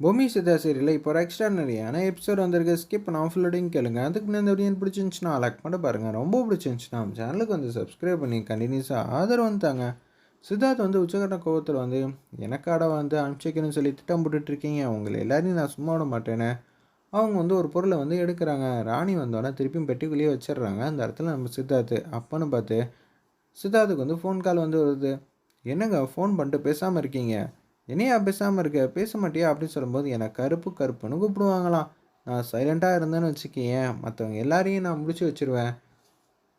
பூமி சிதா சீரியலில் இப்போ ஒரு எக்ஸ்ட்ரானரியான எபிசோட் வந்திருக்கு. ஸ்கிப் நான் ஃபுல்லோடையும் கேளுங்க. அதுக்கு இந்த வீடியோ பிடிச்சிருந்துச்சுன்னா லைக் பண்ண பாருங்கள் ரொம்ப பிடிச்சிருந்துச்சுன்னா நம்ம சேனலுக்கு வந்து சப்ஸ்கிரைப் பண்ணி கண்டினியூஸாக ஆதரவு வந்துட்டாங்க சித்தார்த் வந்து உச்சகட்ட கோவத்தில் வந்து எனக்காட வந்து அனுப்பிச்சிக்கணும்னு சொல்லி திட்டம் போட்டுட்ருக்கீங்க அவங்களை எல்லாரையும் நான் சும்மா விட மாட்டேன்னு அவங்க வந்து ஒரு பொருளை வந்து எடுக்கிறாங்க. ராணி வந்தோடனே திருப்பியும் பெட்டிக்குள்ளேயே வச்சிடுறாங்க. அந்த இடத்துல நம்ம சித்தார்த்து அப்பன்னு பார்த்து சித்தார்த்துக்கு வந்து ஃபோன் கால் வந்து வருது. என்னங்க ஃபோன் பண்ணிட்டு பேசாமல் இருக்கீங்க? என்னையா பேசாமல் இருக்க? பேச மாட்டியா? அப்படின்னு சொல்லும்போது என்னை கருப்பு கருப்புன்னு கூப்பிடுவாங்களாம். நான் சைலண்ட்டாக இருந்தேன்னு வச்சுக்கேன் மற்றவங்க எல்லாரையும் நான் முடிச்சு வச்சிருவேன்.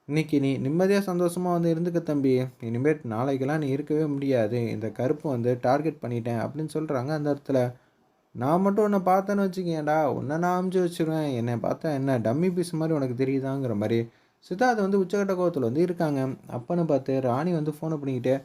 இன்னைக்கு நீ நிம்மதியாக சந்தோஷமாக வந்து இருந்துக்க தம்பி. இனிமேட் நாளைக்கெல்லாம் நீ இருக்கவே முடியாது. இந்த கருப்பு வந்து டார்கெட் பண்ணிட்டேன். அப்படின்னு சொல்கிறாங்க அந்த இடத்துல. நான் மட்டும் உன்னை பார்த்தேன்னு வச்சுக்கேன்டா உன்னை நான் அமுச்சு வச்சுருவேன். என்னை பார்த்தா என்ன டம்மி பீஸ் மாதிரி உனக்கு தெரியுதாங்கிற மாதிரி. சித்தார்த் வந்து உச்சகட்ட கோவத்தில் வந்து இருக்காங்க. அப்பன்னு பார்த்து ராணி வந்து ஃபோனை பண்ணிக்கிட்டு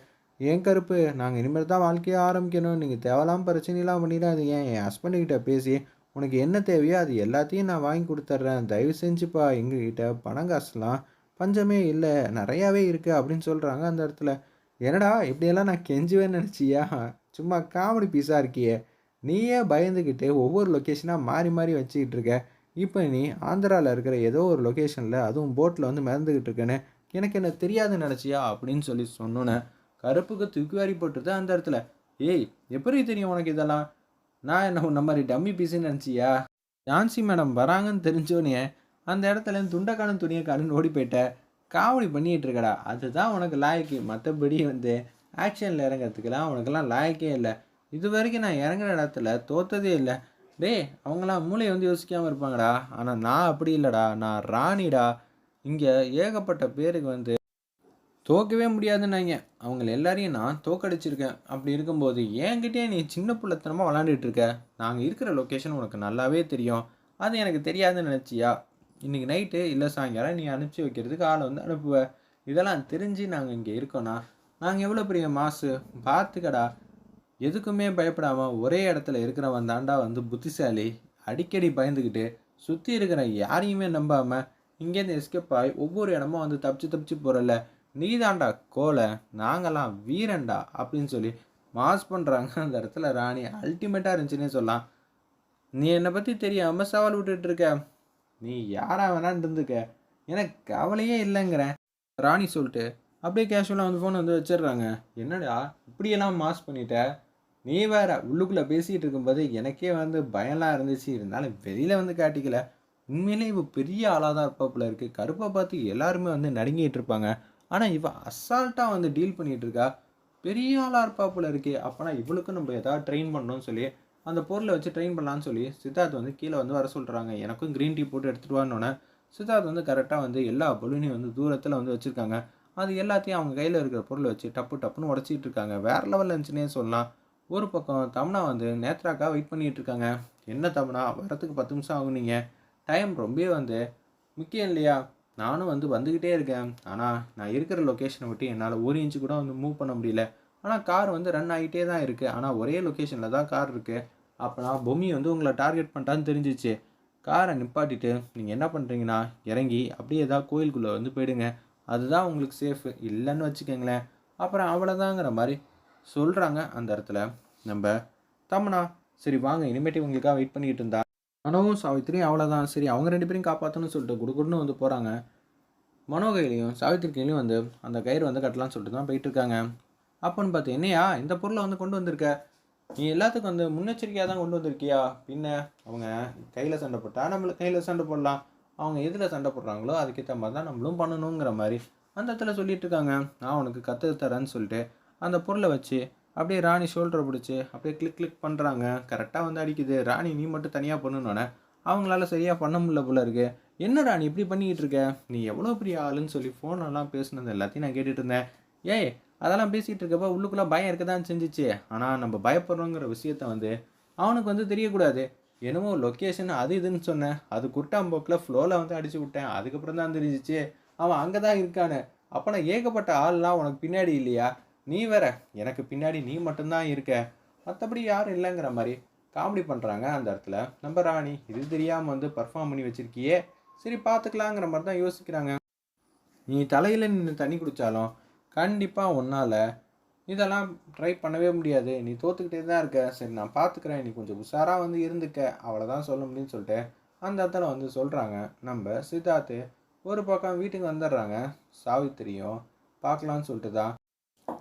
ஏன் கருப்பு? நாங்கள் இனிமேல் தான் வாழ்க்கையை ஆரம்பிக்கணும். நீங்கள் தேவையில்லாம பிரச்சனைலாம் பண்ணிடாதீங்க. என் ஹஸ்பண்டுக்கிட்ட பேசி உனக்கு என்ன தேவையோ அது எல்லாத்தையும் நான் வாங்கி கொடுத்துட்றேன். தயவு செஞ்சுப்பா. எங்ககிட்ட பணம் காசுலாம் பஞ்சமே இல்லை. நிறையாவே இருக்குது அப்படின்னு சொல்கிறாங்க அந்த இடத்துல. என்னடா? இப்படியெல்லாம் நான் கெஞ்சுவேன்னு நினச்சியா? சும்மா காமெடி பீஸாக இருக்கியே. நீயே பயந்துக்கிட்டு ஒவ்வொரு லொக்கேஷனாக மாறி மாறி வச்சுக்கிட்டு இருக்க. இப்போ நீ ஆந்திராவில் இருக்கிற ஏதோ ஒரு லொக்கேஷனில் அதுவும் போட்டில் வந்து மிதந்துக்கிட்டு இருக்கேன்னு எனக்கு என்ன தெரியாதுன்னு நினச்சியா? அப்படின்னு சொல்லி சொன்னோன்னே கருப்புக்கு தூக்கி வாரி போட்டுருது அந்த இடத்துல. ஏய் எப்படி தெரியும் உனக்கு இதெல்லாம்? நான் என்ன உன்ன மாதிரி டம்மி பீஸுன்னு நினச்சியா? ஜான்சி மேடம் வராங்கன்னு தெரிஞ்சோன்னே அந்த இடத்துல துண்டக்கான துணியை ஓடி போயிட்ட. காவடி பண்ணிகிட்டு இருக்கடா. அதுதான் உனக்கு லாய்க்கு. மற்றபடி வந்து ஆக்ஷனில் இறங்கிறதுக்கெல்லாம் உனக்கெல்லாம் லாய்க்கே இல்லை. இது வரைக்கும் நான் இறங்குற இடத்துல தோத்ததே இல்லை. டேய் அவங்களாம் மூளையை வந்து யோசிக்காமல் இருப்பாங்கடா. ஆனால் நான் அப்படி இல்லைடா. நான் ராணிடா. இங்கே ஏகப்பட்ட பேருக்கு வந்து தோக்கவே முடியாதுன்னாங்க. அவங்கள எல்லாரையும் நான் தோக்கடிச்சிருக்கேன். அப்படி இருக்கும்போது என்கிட்டயே நீ சின்ன பிள்ளைத்தனமாக விளாண்டுட்டு இருக்க. நாங்கள் இருக்கிற லொக்கேஷன் உனக்கு நல்லாவே தெரியும். அது எனக்கு தெரியாதுன்னு நினச்சியா? இன்றைக்கி நைட்டு இல்லை சாயங்காலம் நீ அனுப்பிச்சி வைக்கிறதுக்கு ஆளை வந்து அனுப்புவ. இதெல்லாம் தெரிஞ்சு நாங்கள் இங்கே இருக்கோன்னா நாங்கள் எவ்வளோ பெரிய மாசு? பார்த்துக்கடா எதுக்குமே பயப்படாமல் ஒரே இடத்துல இருக்கிறவன் தாண்டா வந்து புத்திசாலி. அடிக்கடி பயந்துக்கிட்டு சுற்றி இருக்கிற யாரையுமே நம்பாமல் இங்கேருந்து எஸ்கேப் ஆகி ஒவ்வொரு இடமும் வந்து தப்பிச்சு தப்பிச்சு போகிறல்ல நீதாண்டா கோலை நாங்களாம் வீரன்டா அப்படின்னு சொல்லி மாஸ் பண்ணுறாங்க அந்த இடத்துல ராணி. அல்டிமேட்டாக இருந்துச்சுன்னே சொல்லலாம். நீ என்னை பற்றி தெரியாமல் சவால் விட்டுட்டு இருக்க. நீ யாராக வேணான்னு இருந்துக்க. எனக்கு கவலையே இல்லைங்கிறேன். ராணி சொல்லிட்டு அப்படியே கேஷுவலாக வந்து ஃபோன் வந்து வச்சிடுறாங்க. என்னடா இப்படியெல்லாம் மாஸ் பண்ணிட்ட? நீ வேற உள்ளுக்குள்ளே பேசிகிட்டு இருக்கும்போது எனக்கே வந்து பயம்லாம் இருந்துச்சு. இருந்தாலும் வெளியில் வந்து காட்டிக்கல. உண்மையிலே இப்போ பெரிய ஆளாக தான் இருப்பாப்புல இருக்குது கருப்பை பார்த்து எல்லாருமே வந்து நடுங்கிட்டு இருப்பாங்க. ஆனால் இவள் அசால்ட்டாக வந்து டீல் பண்ணிகிட்டு இருக்கா பெரிய ஆளாக இருப்பாப்புல இருக்கே. அப்போனா இவளுக்கும் நம்ம எதாவது ட்ரெயின் பண்ணணும்னு சொல்லி அந்த பொருளை வச்சு ட்ரெயின் பண்ணலான்னு சொல்லி சித்தார்த் வந்து கீழே வந்து வர சொல்கிறாங்க எனக்கும் க்ரீன் டீ போட்டு எடுத்துகிட்டு வானோன்னே சித்தார்த் வந்து கரெக்டாக வந்து எல்லா பலூனையும் வந்து தூரத்தில் வந்து வச்சுருக்காங்க. அது எல்லாத்தையும் அவங்க கையில் இருக்கிற பொருளை வச்சு டப்பு டப்புன்னு உடச்சிட்டு இருக்காங்க. வேறு லெவலில் இருந்துச்சுன்னே சொல்லலாம். ஒரு பக்கம் தமனா வந்து நேத்ராக்கா வெயிட் பண்ணிகிட்டு இருக்காங்க. என்ன தமனா வரத்துக்கு பத்து நிமிஷம் ஆகும் நீங்கள் டைம் ரொம்பவே வந்து முக்கியம் இல்லையா? நானும் வந்து வந்துக்கிட்டே இருக்கேன். ஆனால் நான் இருக்கிற லொக்கேஷனை விட்டு என்னால் ஒரு இன்ச்சு கூட வந்து மூவ் பண்ண முடியல. ஆனால் கார் வந்து ரன் ஆகிட்டே தான் இருக்குது ஆனால் ஒரே லொக்கேஷனில் தான் கார் இருக்குது அப்போனா பொம்மி வந்து உங்களை டார்கெட் பண்ணிட்டான்னு தெரிஞ்சிச்சு காரை நிப்பாட்டிட்டு நீங்கள் என்ன பண்ணுறீங்கன்னா இறங்கி அப்படியே ஏதாவது கோயிலுக்குள்ளே வந்து போயிடுங்க. அதுதான் உங்களுக்கு சேஃபு இல்லைன்னு வச்சுக்கோங்களேன். அப்புறம் அவ்வளோதாங்கிற மாதிரி சொல்கிறாங்க அந்த இடத்துல. நம்ம தமனா சரி வாங்க. இனிமேட்டு உங்களுக்காக வெயிட் பண்ணிக்கிட்டு இருந்தா. மனோவும் சாவித்திரியும் அவ்வளோதான் சரி அவங்க ரெண்டு பேரும் காப்பாற்றணும்னு சொல்லிட்டு குடுகுடுன்னு வந்து போகிறாங்க மனோகையிலையும் சாவித்திரிக்கையிலையும் வந்து அந்த கயிறு வந்து கட்டலாம்னு சொல்லிட்டு தான் போயிட்டுருக்காங்க. அப்போன்னு பார்த்து என்னையா இந்த பொருளை வந்து கொண்டு வந்திருக்க? நீ எல்லாத்துக்கும் வந்து முன்னெச்சரிக்கையாக தான் கொண்டு வந்திருக்கியா? பின்ன அவங்க கையில் சண்டை போட்டால் நம்மளுக்கு கையில் சண்டை போடலாம். அவங்க எதில் சண்டை போடுறாங்களோ அதுக்கேற்ற மாதிரி தான் நம்மளும் பண்ணணுங்கிற மாதிரி அந்த இடத்துல சொல்லிட்டு இருக்காங்க நான் உனக்கு கற்று தரேன்னு சொல்லிட்டு அந்த பொருளை வச்சு அப்படியே ராணி ஷோல்டரை பிடிச்சி அப்படியே கிளிக் கிளிக் பண்ணுறாங்க கரெக்டாக வந்து அடிக்குது. ராணி நீ மட்டும் தனியாக பண்ணணுன்னே அவங்களால சரியாக பண்ண முடியல போல இருக்குது என்ன ராணி இப்படி பண்ணிக்கிட்டு இருக்க நீ எவ்வளோ பெரிய ஆளுன்னு சொல்லி ஃபோனெல்லாம் பேசுனது எல்லாத்தையும் நான் கேட்டுட்டு இருந்தேன். ஏய் அதெல்லாம் பேசிகிட்டு இருக்கப்ப உள்ளுக்குள்ளே பயம் இருக்க தான் செஞ்சிச்சு. ஆனால் நம்ம பயப்படுறோங்கிற விஷயத்த வந்து அவனுக்கு வந்து தெரியக்கூடாது. என்னமோ லொக்கேஷன் அது இதுன்னு சொன்னேன். அது குட்டாம்போக்கில் ஃப்ளோவில் வந்து அடிச்சு விட்டேன். அதுக்கப்புறம் தான் தெரிஞ்சிச்சு. அவன் அங்கே தான் இருக்கானு அப்போ நான் ஏகப்பட்ட ஆள்லாம் உனக்கு பின்னாடி இல்லையா? நீ வேற. எனக்கு பின்னாடி நீ மட்டும்தான் இருக்க. மற்றபடி யாரும் இல்லைங்கிற மாதிரி காமெடி பண்ணுறாங்க அந்த இடத்துல. நம்ம ராணி இது தெரியாமல் வந்து பர்ஃபார்ம் பண்ணி வச்சிருக்கியே. சரி பார்த்துக்கலாங்கிற மாதிரி தான் யோசிக்கிறாங்க. நீ தலையில் நின்று தண்ணி குடித்தாலும் கண்டிப்பாக ஒன்றால் இதெல்லாம் ட்ரை பண்ணவே முடியாது. நீ தோத்துக்கிட்டே தான் இருக்க. சரி நான் பார்த்துக்கிறேன் நீ கொஞ்சம் உஷாராக வந்து இருந்துக்க. அவ்வளோதான் சொல்ல முடியும்னு சொல்லிட்டு அந்த இடத்துல வந்து சொல்கிறாங்க நம்ம சித்தார்த்து ஒரு பக்கம் வீட்டுக்கு வந்துடுறாங்க. சாவித்திரியும் பார்க்கலான்னு சொல்லிட்டு தான்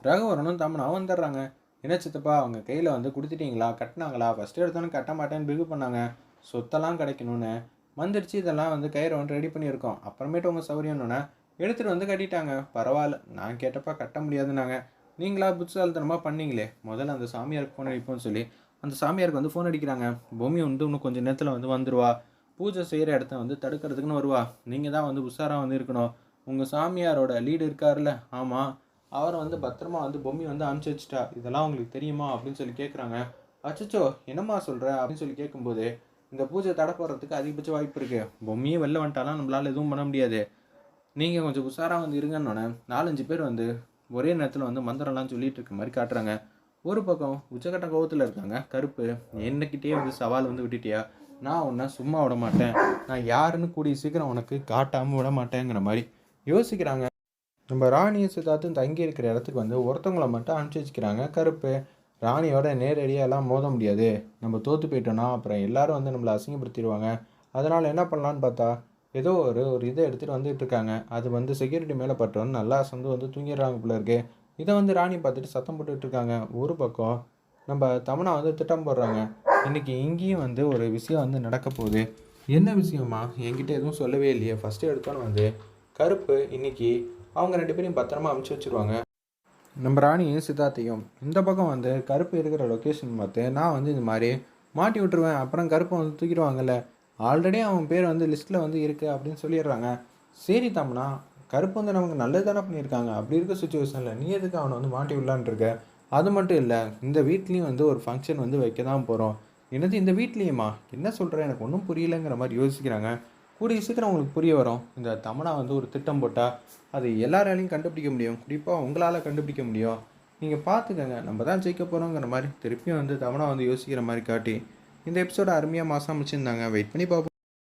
ரகுவரனும் தமனாவும் வந்துடுறாங்க. என்ன சித்தப்பா அவங்க கையில் வந்து கொடுத்துட்டீங்களா? கட்டினாங்களா? ஃபஸ்ட்டு எடுத்தோன்னு கட்ட மாட்டேன்னு பிகு பண்ணாங்க. சொத்தெல்லாம் கிடைக்கணும்னு வந்துடுச்சு இதெல்லாம் வந்து கயிறை வந்து ரெடி பண்ணியிருக்கோம். அப்புறமேட்டு உங்கள் சௌரியம்னு எடுத்துகிட்டு வந்து கட்டிட்டாங்க. பரவாயில்ல நான் கேட்டப்பா கட்ட முடியாதுன்னாங்க. நீங்களா புத்திசாலித்தனமாக பண்ணீங்களே. முதல்ல அந்த சாமியாருக்கு ஃபோன் அடிப்போம்னு சொல்லி அந்த சாமியாருக்கு வந்து ஃபோன் அடிக்கிறாங்க. பூமி வந்து இன்னும் கொஞ்சம் நேரத்தில் வந்து வந்துடுவா பூஜை செய்கிற இடத்த வந்து தடுக்கிறதுக்குன்னு வருவா. நீங்கள் தான் வந்து உஷாராக வந்து இருக்கணும். உங்கள் சாமியாரோட லீடு இருக்கார்ல ஆமாம் அவரை வந்து பத்திரமா வந்து பொம்மி வந்து அனுப்பிச்சி வச்சிட்டா. இதெல்லாம் உங்களுக்கு தெரியுமா? அப்படின்னு சொல்லி கேட்குறாங்க அச்சச்சோ என்னம்மா சொல்கிற அப்படின்னு சொல்லி கேட்கும்போது இந்த பூஜை தடை போடுறதுக்கு அதிகபட்ச வாய்ப்பு இருக்குது பொம்மையே வெளில வந்துட்டாலாம் நம்மளால் எதுவும் பண்ண முடியாது. நீங்கள் கொஞ்சம் உஷாராக வந்து இருங்கன்னொன்னே நாலஞ்சு பேர் வந்து ஒரே நேரத்தில் வந்து மந்திரம்லாம் சொல்லிகிட்டு இருக்க மாதிரி காட்டுறாங்க. ஒரு பக்கம் உச்சக்கட்ட கோவத்தில் இருக்காங்க. கருப்பு என்னக்கிட்டே வந்து சவால் வந்து விட்டுட்டியா? நான் உன்னை சும்மா விட மாட்டேன். நான் யாருன்னு கூடிய சீக்கிரம் உனக்கு காட்டாமல் விட மாட்டேங்கிற மாதிரி. யோசிக்கிறாங்க. நம்ம ராணியை சித்தார்த்தும் தங்கி இருக்கிற இடத்துக்கு வந்து ஒருத்தவங்களை மட்டும் அனுப்பிச்சி வச்சுக்கிறாங்க. கருப்பு ராணியோட நேரடியாலாம் மோத முடியாது. நம்ம தோற்று போயிட்டோன்னா அப்புறம் எல்லாரும் வந்து நம்மளை அசிங்கப்படுத்திடுவாங்க. அதனால் என்ன பண்ணலான்னு பார்த்தா ஏதோ ஒரு ஒரு இதை எடுத்துகிட்டு வந்துட்டு இருக்காங்க. அது வந்து செக்யூரிட்டி மேலே பட்டோன்னு நல்லா சந்து வந்து தூங்கிடுறாங்க போல இருக்கு. இதை வந்து ராணி பார்த்துட்டு சத்தம் போட்டுட்டு இருக்காங்க. ஒரு பக்கம் நம்ம தமனா வந்து திட்டம் போடுறாங்க. இன்னைக்கு இங்கேயும் வந்து ஒரு விஷயம் வந்து நடக்க போகுது. என்ன விஷயமா? என்கிட்ட எதுவும் சொல்லவே இல்லையே. ஃபஸ்ட்டு எடுத்தோன்னு வந்து கருப்பு இன்னைக்கு அவங்க ரெண்டு பேரையும் பத்திரமா அமுச்சு வச்சிருவாங்க. நம்ம ராணியும் சித்தார்த்தையும். இந்த பக்கம் வந்து கருப்பு இருக்கிற லொக்கேஷன் பார்த்து நான் வந்து இந்த மாதிரி மாட்டி விட்டுருவேன். அப்புறம் கருப்பை வந்து தூக்கிடுவாங்கல்ல. ஆல்ரெடி அவன் பேர் வந்து லிஸ்ட்டில் வந்து இருக்குது அப்படின்னு சொல்லிடுறாங்க. சரி தம்னா கருப்பு வந்து நமக்கு நல்லது தானே பண்ணியிருக்காங்க. அப்படி இருக்க சுச்சுவேஷனில் நீ எதுக்கு அவனை வந்து மாட்டி விடலான்ட்ருக்க அது மட்டும் இல்லை இந்த வீட்லேயும் வந்து ஒரு ஃபங்க்ஷன் வந்து வைக்க தான் போகிறோம் என்னது இந்த வீட்லேயுமா? என்ன சொல்கிற எனக்கு ஒன்றும் புரியலைங்கிற மாதிரி யோசிக்கிறாங்க. கூடிய சீக்கிரம் உங்களுக்கு புரிய வரும். இந்த தமனா வந்து ஒரு திட்டம் போட்டால் அது எல்லாராலையும் கண்டுபிடிக்க முடியும். குறிப்பாக உங்களால் கண்டுபிடிக்க முடியும். நீங்கள் பார்த்துக்கங்க நம்ம தான் ஜெயிக்க போகிறோங்கிற மாதிரி திருப்பியும் வந்து தமனா வந்து யோசிக்கிற மாதிரி காட்டி இந்த எபிசோட அருமையாக மாதம் அமைச்சிருந்தாங்க வெயிட் பண்ணி பார்ப்போம்